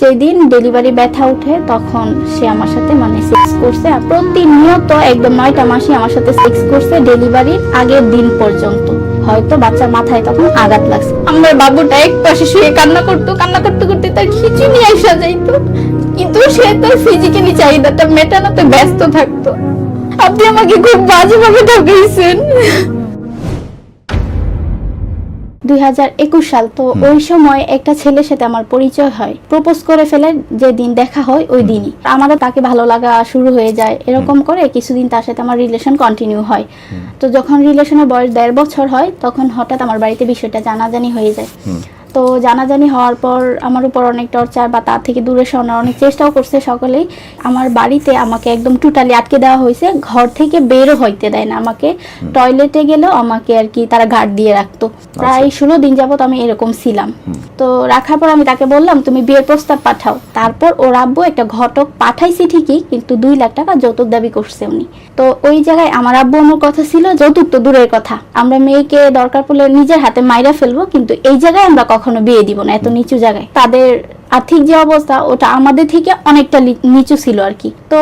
যেদিন ডেলিভারি ব্যথা উঠে তখন সে আমার সাথে মানে সেক্স করছে। আর প্রতিনিয়ত একদম নয়টা মাসে আমার সাথে সেক্স করছে ডেলিভারির আগের দিন পর্যন্ত। হয়তো বাচ্চার মাথায় তখন আঘাত লাগছে। আমার বাবুটা এক পাশে শুয়ে কান্না করতো, কান্না করতে করতে তার খিচুনি আসা যাইতো। কিন্তু সে তার ফিজিক্যালি চাহিদাটা মেটানোতে ব্যস্ত থাকতো। আপনি আমাকে খুব বাজেভাবে ঠকিয়েছেন দুই হাজার একুশ সাল। তো ওই সময় একটা ছেলের সাথে আমার পরিচয় হয়। প্রপোজ করে ফেলে যে দিন দেখা হয় ওই দিনই। আমারও তাকে ভালো লাগা শুরু হয়ে যায়। এরকম করে কিছুদিন তার সাথে আমার রিলেশন কন্টিনিউ হয়। তো যখন রিলেশনের বয়স দেড় বছর হয় তখন হঠাৎ আমার বাড়িতে বিষয়টা জানাজানি হয়ে যায়। তো জানাজানি হওয়ার পর আমার উপর অনেক টর্চার বা তার থেকে দূরে সরানোর অনেক চেষ্টাও করছে সকলেই। আমার বাড়িতে আমাকে একদম টোটালি আটকে দেওয়া হয়েছে। ঘর থেকে বেরো হইতে দেয় না আমাকে। টয়লেটে গেলেও আমাকে আর কি তারা ঘাট দিয়ে রাখতো। প্রায় ষোলো দিন যাবত আমি এরকম ছিলাম। তো রাখার পর আমি তাকে বললাম তুমি বিয়ের প্রস্তাব পাঠাও। তারপর ওর আব্বু একটা ঘটক পাঠাইছি ঠিকই কিন্তু দুই লাখ টাকা যৌতুক দাবি করছে উনি। তো ওই জায়গায় আমার আব্বু আমার কথা ছিল যৌতুক তো দূরের কথা। আমরা মেয়েকে দরকার পড়লে নিজের হাতে মাইরা ফেলব কিন্তু এই জায়গায় আমরা কখনো বিয়ে দিব না এত নিচু জায়গায়। তাদের আর্থিক যে অবস্থা ওটা আমাদের থেকে অনেকটা নিচু ছিল আর কি। তো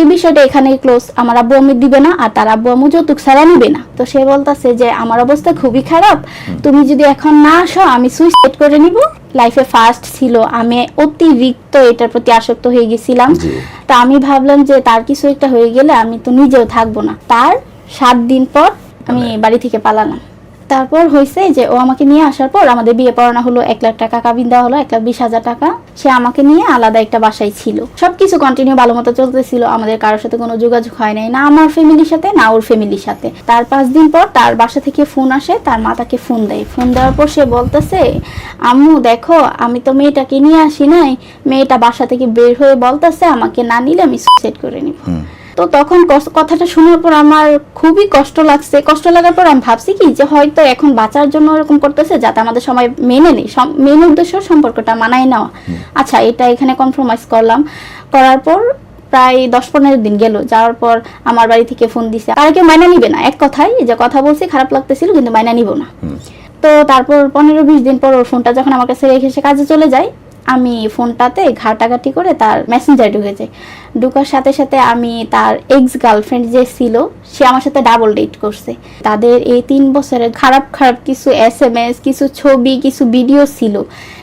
এই বিষয়টা এখানে ক্লোজ আমার আব্বু আমি দিবে না আর তার আব্বু আম্মু যৌতুক ছাড়া নিবে না। তো সে বলতাছে যে আমার অবস্থা খুবই খারাপ তুমি যদি এখন না আসো আমি সুইসাইড করে নিব। লাইফে ফার্স্ট ছিল আমি অতিরিক্ত এটার প্রতি আসক্ত হয়ে গেছিলাম। তা আমি ভাবলাম যে তার কিছু একটা হয়ে গেলে আমি তো নিজেও থাকব না। তার সাত দিন পর আমি বাড়ি থেকে পালালাম। তারপর হয়েছে যে ও আমাকে নিয়ে আসার পর আমাদের বিয়ে পড়ানো হলো, এক লাখ টাকা কাবিন দেওয়া হলো, এক লাখ বিশ হাজার টাকা। সে আমাকে নিয়ে আলাদা একটা বাসায় ছিল। সবকিছু কন্টিনিউ ভালো মতো চলতেছিল, আমাদের কারোর সাথে কোনো যোগাযোগ হয় নাই, না আমার ফ্যামিলির সাথে, না ওর ফ্যামিলির সাথে। তার পাঁচ দিন পর তার বাসা থেকে ফোন আসে, তার মা তাকে ফোন দেয়। ফোন দেওয়ার পর সে বলতেছে, আম্মু, দেখো, আমি তো মেয়েটাকে নিয়ে আসি নাই, মেয়েটা বাসা থেকে বের হয়ে বলতেছে, আমাকে না নিলে আমি সুইসাইড করে নিব। তো তখন কথাটা শোনার পর আমার খুবই কষ্ট লাগছে। কষ্ট লাগার পর আমি ভাবছি কি যে হয়তো এখন বাঁচার জন্য এরকম করতেছে যাতে আমাদের সময় মেনে নেই মেন উদ্দেশ্য সম্পর্কটা মানায় নেওয়া। আচ্ছা এটা এখানে কম্প্রোমাইজ করলাম। করার পর প্রায় দশ পনেরো দিন গেল। যাওয়ার পর আমার বাড়ি থেকে ফোন দিছে। আর কেউ মাইনা নিবে না। এক কথাই যে কথা বলছি খারাপ লাগতেছিল কিন্তু মাইনা নিব না। তো তারপর পনেরো বিশ দিন পর ওর ফোনটা যখন আমার কাছে রেখে সে কাজে চলে যায় আমি ফোনটাতে ঘাটাঘাটি করে তার মেসেঞ্জার ঢুকে যাই ঢুকার সাথে সাথে আমি তার এক্স গার্লফ্রেন্ড যে ছিল, সে আমার সাথে ডাবল ডেট করছে। তাদের এই তিন বছরের খারাপ খারাপ কিছু এস এম এস কিছু ছবি, কিছু ভিডিও ছিল।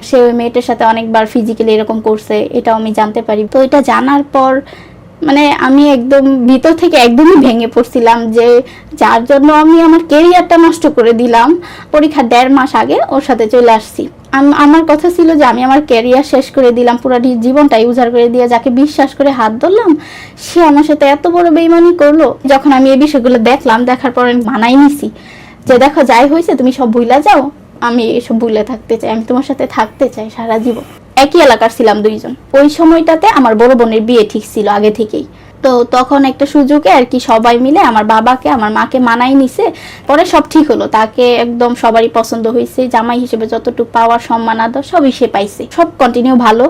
সে ওই মেয়েটার সাথে অনেকবার ফিজিক্যালি এরকম করছে, এটাও আমি জানতে পারি। তো এটা জানার পর মানে আমি একদম ভিতর থেকে একদমই ভেঙে পড়ছিলাম যে যার জন্য আমি আমার কেরিয়ারটা নষ্ট করে দিলাম। পরীক্ষা দেড় মাস আগে ওর সাথে চলে আসছি। আমার কথা ছিল যে আমি আমার ক্যারিয়ার শেষ করে দিলাম, পুরো জীবনটাই উজাড় করে দিয়ে যাকে বিশ্বাস করে হাত ধরলাম, সে আমার সাথে এত বড় বেইমানি করল। যখন আমি এই বিষয়গুলো দেখলাম, দেখার পর আমি মানাই নিছি যে দেখো, যাই হয়েছে, তুমি সব ভুলা যাও, আমি এসব ভুলে থাকতে চাই, আমি তোমার সাথে থাকতে চাই সারা জীবন। একই এলাকার ছিলাম দুইজন। ওই সময়টাতে আমার বড় বোনের বিয়ে ঠিক ছিল আগে থেকেই। তো তখন একটা সুযোগে আর কি সবাই মিলে আমার বাবাকে, আমার মাকে মানাই নিছে। পরে সব ঠিক হলো। তাকে একদম সবারই পছন্দ হয়েছে জামাই হিসেবে যতটুকু পাওয়ার সম্মান, আদর, সবই সে পাইছে। সব কন্টিনিউ ভালো।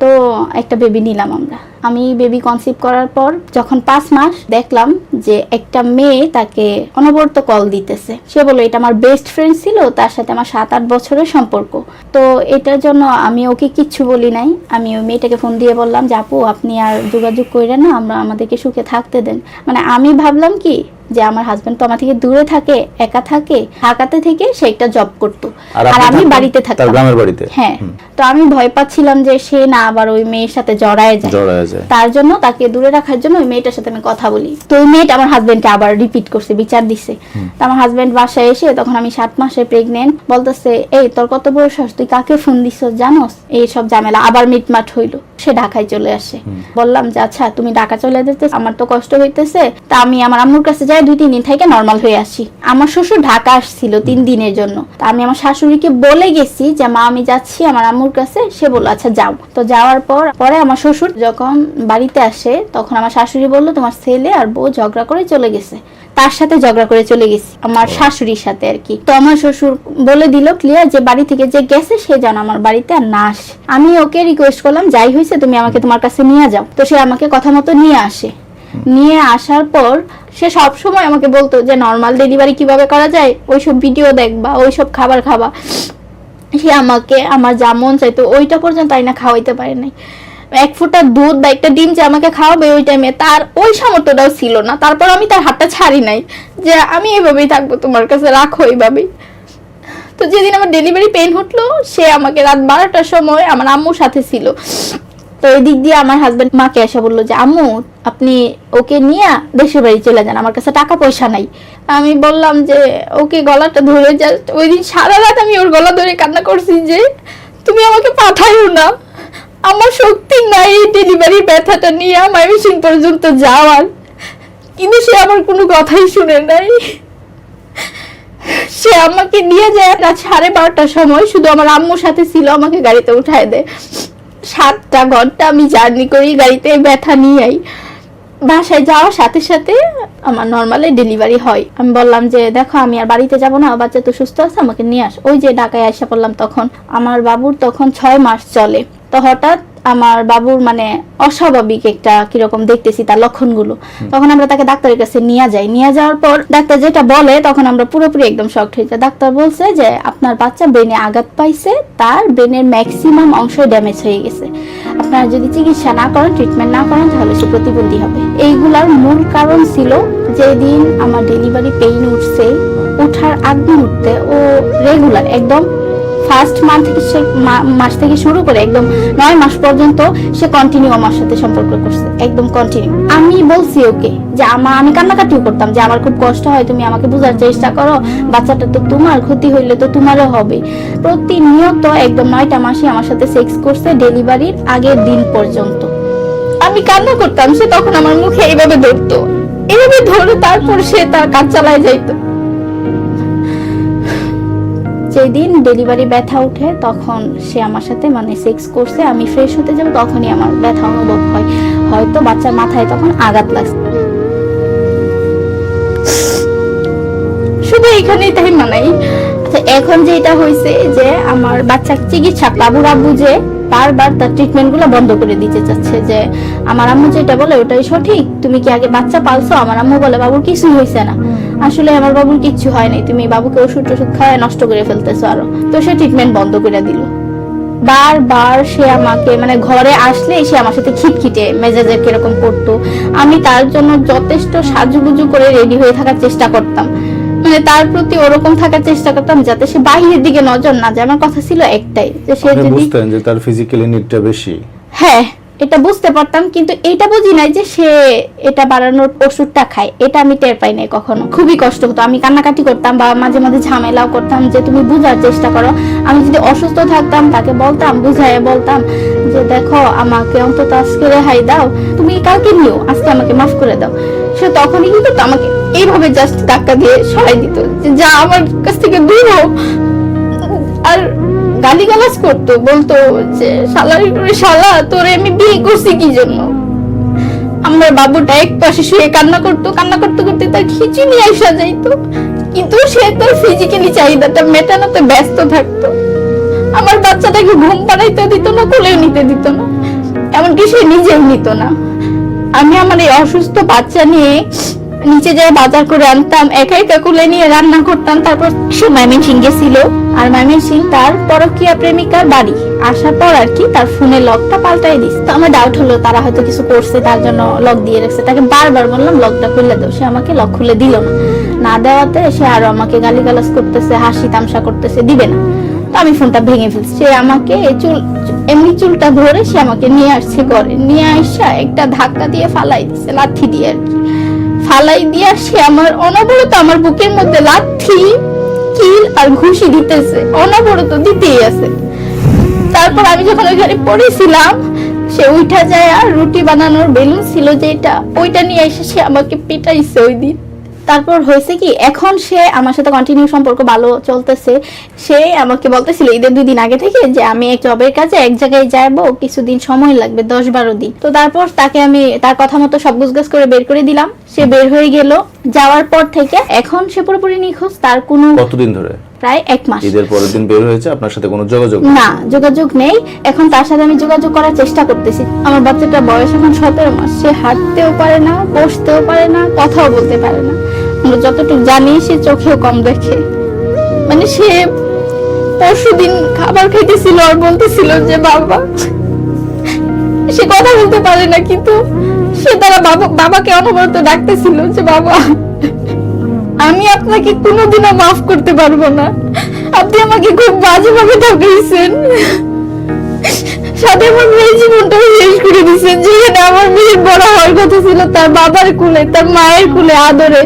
তো একটা বেবি নিলাম আমরা। আমি বেবি কনসিভ করার পর যখন পাঁচ মাস দেখলাম যে একটা মেয়ে তাকে অনবরত কল দিতেছে। সে বলল, এটা আমার বেস্ট ফ্রেন্ড ছিল, তার সাথে আমার সাত আট বছরের সম্পর্ক। তো এটার জন্য আমি ওকে কিচ্ছু বলি নাই। আমি ওই মেয়েটাকে ফোন দিয়ে বললাম যে, আপু, আপনি আর যোগাযোগ করে না, আমরা আমাদেরকে সুখে থাকতে দেন। মানে আমি ভাবলাম কি যে আমার হাজবেন্ড তো আমার থেকে দূরে থাকে একা থাকে ঢাকাতে থেকে সে একটা জব করতো। আর আমি বাড়িতে তার থাকতাম। গ্রামের বাড়িতে? হ্যাঁ। তো আমি ভয় পাচ্ছিলাম যে সে না আবার ওই মেয়ের সাথে জড়ায় যায়। জড়ায় যায়। তার জন্য তাকে দূরে রাখার জন্য ওই মেয়েটার সাথে আমি কথা বলি। তো ওই মেয়েটা আমার হাজবেন্ডকে আবার রিপিট করছে বিচার দিছে। তো আমার হাজবেন্ড বাসায় এসে তখন আমি সাত মাসে প্রেগনেন্ট বলতেছে এই তোর কত বড় সাহস তুই কাকে ফোন দিছ জানোস? এই সব ঝামেলা আবার মিটমাট হইল। সে ঢাকায় চলে আসে। বললাম যে আচ্ছা তুমি ঢাকা চলে যেতে আমার তো কষ্ট হইতেছে। তা আমি আমার আম্মুর কাছে যাই দুই তিন দিন থেকে নর্মাল হয়ে আসি। আমার শ্বশুর ঢাকা আসছিল তিন দিনের জন্য। তা আমি আমার শাশুড়িকে বলে গেছি যে মা আমি যাচ্ছি আমার আম্মুর কাছে। সে বলল আচ্ছা যাও। তো যাওয়ার পর পরে আমার শ্বশুর যখন বাড়িতে আসে তখন আমার শাশুড়ি বলল তোমার ছেলে আর বউ ঝগড়া করে চলে গেছে। তার সাথে ঝগড়া করে চলে গেছি আমার শাশুড়ির সাথে আর কি। তো আমার শ্বশুর বলে দিল ক্লিয়ার যে বাড়ি থেকে যে গেছে সে যেন আমার বাড়িতে আর না আসে। আমি ওকে রিকোয়েস্ট করলাম যাই হয়েছে তুমি আমাকে তোমার কাছে নিয়ে যাও। তো সে আমাকে কথা মতো নিয়ে আসে। নিয়ে আসার পর সে সব সময় আমাকে বলতো যে নর্মাল ডেলিভারি কীভাবে করা যায়? ওইসব ভিডিও দেখবা ওইসব খাবার খাবা। সে আমাকে আমার যা মন চাইতো ওইটা পর্যন্ত আইনা খাওয়াইতে পারে নাই। এক ফোঁটা দুধ বা একটা ডিম যে আমাকে খাওয়াবে ওই টাইমে তার ওই সামর্থ্যটাও ছিল না। তারপর আমি তার হাতটা ছাড়ি নাই যে আমি এভাবেই থাকব, তোমার কাছে রাখো এইভাবেই। তো যেদিন আমার ডেলিভারি পেন হটলো সে আমাকে রাত বারোটার সময় আমার আম্মুর সাথে ছিল। তো এই দিক দিয়ে আমার হাজবেন্ড মাকে এসে বলল যে, আম্মু, আপনি ওকে নিয়ে দেশের বাড়ি চলে যান, আমার কাছে টাকা পয়সা নাই। আমি বললাম যে, ওকে গলাটা ধরে জাস্ট ওই দিন সারা রাত আমি ওর গলা ধরে কান্না করছি যে, তুমি আমাকে পাঠাইও না। আমার শক্তি নাই এই ডেলিভারি ব্যথাটা নিয়ে আমার মেশিন পর্যন্ত যাওয়ার। কিন্তু সে আমার কোনো কথাই শুনে নাই। সে আমাকে নিয়ে যায় রাত সাড়ে বারোটার সময়, শুধু আমার আম্মুর সাথে ছিল, আমাকে গাড়িতে উঠায় দেয়। সাতটা ঘণ্টা আমি জার্নি করি গাড়িতে ব্যথা নিয়েই। বাসায় যাওয়ার সাথে সাথে আমার নর্মালি ডেলিভারি হয়। আমি বললাম যে, দেখো, আমি আর বাড়িতে যাব না, বাচ্চা তো সুস্থ আছে, আমাকে নিয়ে আস। ওই যে ঢাকায় আসা পড়লাম তখন। আমার বাবুর তখন ছয় মাস চলে। তো হঠাৎ আমার বাবুর মানে অস্বাভাবিক একটা কীরকম দেখতেছি তার লক্ষণগুলো। তখন আমরা তাকে ডাক্তারের কাছে নিয়ে যাই। নিয়ে যাওয়ার পর ডাক্তার যেটা বলে তখন আমরা পুরোপুরি একদম শক্ট হয়ে যাই ডাক্তার বলছে যে আপনার বাচ্চা ব্রেনে আঘাত পাইছে তার ব্রেনের ম্যাক্সিমাম অংশ ড্যামেজ হয়ে গেছে। আপনারা যদি চিকিৎসা না করেন ট্রিটমেন্ট না করেন তাহলে সে প্রতিবন্ধী হবে। এইগুলার মূল কারণ ছিল যেদিন আমার ডেলিভারি পেইন উঠছে উঠার আগ মুহূর্তে ও রেগুলার একদম ফার্স্ট মান্থ থেকে সে মাস থেকে শুরু করে একদম নয় মাস পর্যন্ত সে কন্টিনিউ আমার সাথে সম্পর্ক করছে, একদম কন্টিনিউ আমি বলছি, ওকে, যে আমার আমি কান্নাকাটিও করতাম যে আমার খুব কষ্ট হয়, তুমি আমাকে বোঝার চেষ্টা করো, বাচ্চাটা তো তোমার, ক্ষতি হইলে তো তোমারও হবে। প্রতিনিয়ত একদম নয়টা মাসে আমার সাথে সেক্স করছে ডেলিভারির আগের দিন পর্যন্ত। আমি কান্না করতাম, সে তখন আমার মুখে এইভাবে ধরতো। এইভাবে ধরে তারপর সে তার কাজ চালায় যাইতো। যেদিন ডেলিভারি ব্যথা উঠে তখন সে আমার সাথে মানে সেক্স করছে, আমি ফ্রেশ হতে যাব, তখনই আমার ব্যথা অনুভব হয়। হয়তো বাচ্চার মাথায় তখন আঘাত লাগছে। শুধু এখানেই তাই মানাই। আচ্ছা এখন যেটা হয়েছে যে আমার বাচ্চা চিকিৎসা বাবুরা বুঝে বারবার তার ট্রিটমেন্টগুলো বন্ধ করে দিতে চাচ্ছে যে, আমার আম্মু যেটা বলে ওটাই সঠিক। তুমি কি আগে বাচ্চা পালছো? আমার আম্মু বলে, বাবুর কিছু হয়েছে না। আসলে আমার বাবুর কিচ্ছু হয় নাই। তুমি বাবুকে ওষুধ টষুধ খাওয়ায় নষ্ট করে ফেলতেছো আরও। তো সে ট্রিটমেন্ট বন্ধ করে দিল। বারবার সে আমাকে মানে ঘরে আসলে সে আমার সাথে খিটখিটে মেজাজের কীরকম করতো আমি তার জন্য যথেষ্ট সাজুগুজু করে রেডি হয়ে থাকার চেষ্টা করতাম। মানে তার প্রতি ওরকম থাকার চেষ্টা করতাম যাতে সে বাইরের দিকে নজর না যায়। আমার কথা ছিল একটাই যে সে যদি বুঝতেন যে তার ফিজিক্যালি নিডটা বেশি। হ্যাঁ এটা বুঝতে পারতাম কিন্তু এটা বুঝি নাই যে সে এটা বাড়ানোর ওষুধটা খায়। এটা আমি টের পাই নাই কখনো। খুবই কষ্ট হতো। আমি কান্নাকাটি করতাম বা মাঝে মাঝে ঝামেলাও করতাম যে তুমি বুঝার চেষ্টা করো। আমি যদি অসুস্থ থাকতাম তাকে বলতাম বুঝাই বলতাম যে দেখো আমাকে অন্তত আজকে রেহাই দাও। তুমি কালকে নিও আজকে আমাকে মাফ করে দাও। সে তখনই কিন্তু আমাকে এইভাবে জাস্ট ধাক্কা দিয়ে সরাই দিত। যে আমার কাছ থেকে দূর হও আর গালিগালাজ করতো, বলতো যে করে শালা, তোরে আমি বিয়ে করছি কি জন্য? আমার বাবুটা এক পাশে শুয়ে কান্না করতো, কান্না করতে করতে তার খিচুনি আইসা যাইতো। কিন্তু সে তার ফিজিক্যালি চাহিদাটা মেটানোতে ব্যস্ত থাকতো। আমার বাচ্চাটাকে ঘুম পাড়াইতে দিত না, কোলেও নিতে দিত না। এমনকি সে নিজেও নিত না। আমি আমার এই অসুস্থ বাচ্চা নিয়ে নিচে যাই বাজার করে আনতাম একা একা কোলে নিয়ে রান্না করতাম। তারপর সে মাইমিন সিং গেছিল। আর মাইমিন সিং তার পরকীয়া প্রেমিকার বাড়ি। আসার পর আর কি তার ফোনে লকটা পাল্টাই দিস তো আমার ডাউট হলো, তারা হয়তো কিছু করছে, তার জন্য লক দিয়ে রাখছে। তাকে বারবার বললাম লকটা খুলে দাও। সে আমাকে লক খুলে দিল না। না দেওয়াতে সে আরও আমাকে গালিগালাজ করতেছে, হাসি তামসা করতেছে, দিবে না। তো আমি ফোনটা ভেঙে ফেলছি। সে আমাকে চুল, এমনি চুলটা ধরে সে আমাকে নিয়ে আসছে ঘরে। নিয়ে আসা একটা ধাক্কা দিয়ে ফালাই দিছে, লাথি দিয়ে আর কি। ফালাই দিয়া সে আমার অনবরত আমার বুকের মধ্যে লাথি, কিল আর ঘুষি দিতেছে। অনবরত দিতেই আছে। তারপর আমি যখন ওইখানে পড়েছিলাম, সে উঠা যায় আর রুটি বানানোর বেলুন ছিল যেটা, ওইটা নিয়ে এসে সে আমাকে পিটাইছে ওই দিন। তারপর হয়েছে কি এখন সে আমার সাথে কন্টিনিউ সম্পর্ক ভালো চলতেছে। সে আমাকে বলতেছিল ঈদের দুই দিন আগে থেকে যে আমি এক জবের কাজে এক জায়গায় যাব কিছুদিন সময় লাগবে দশ বারো দিন। তো তারপর তাকে আমি তার কথা মতো সব গুছগাছ করে বের করে দিলাম। সে বের হয়ে গেল। যাওয়ার পর থেকে এখন সে পুরোপুরি নিখোঁজ তার কোনো কতদিন ধরে? প্রায় এক মাস। ঈদের পরের দিন বের হয়েছে আপনার সাথে কোনো যোগাযোগ? না যোগাযোগ নেই। এখন তার সাথে আমি যোগাযোগ করার চেষ্টা করতেছি। আমার বাচ্চাটার বয়স এখন সতেরো মাস সে হাঁটতেও পারে না বসতেও পারে না কথাও বলতে পারে না। আমরা যতটুকু জানি, সে চোখেও কম দেখে। মানে সে পরশু দিন খাবার খাইতেছিল আর বলতেছিল যে, বাবা, সে কথা বলতে পারে না, কিন্তু সে তারা বাবা, বাবাকে অনবরত ডাকতেছিল যে, বাবা, আমি আপনাকে কোনোদিনও মাফ করতে পারব না। আপনি আমাকে খুব বাজেভাবে ঠকিয়েছেন সাথে আমার মেয়ের জীবনটাও শেষ করে দিয়েছেন যেখানে কথা ছিল তার বাবার কুলে, তার মায়ের কুলে আদরে।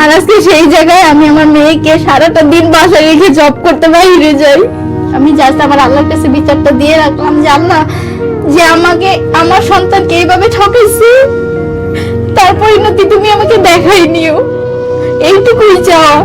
আর আজকে সেই জায়গায় আমি আমার মেয়েকে সারাটা দিন বাসায় রেখে জব করতে বাইরে যাই। আমি জাস্ট আমার আল্লাহর কাছে বিচারটা দিয়ে রাখলাম যে, আল্লাহ, যে আমাকে, আমার সন্তানকে এইভাবে ঠকেছি, তার পরিণতি তুমি আমাকে দেখাই নিও। এইটুকুই চাওয়া।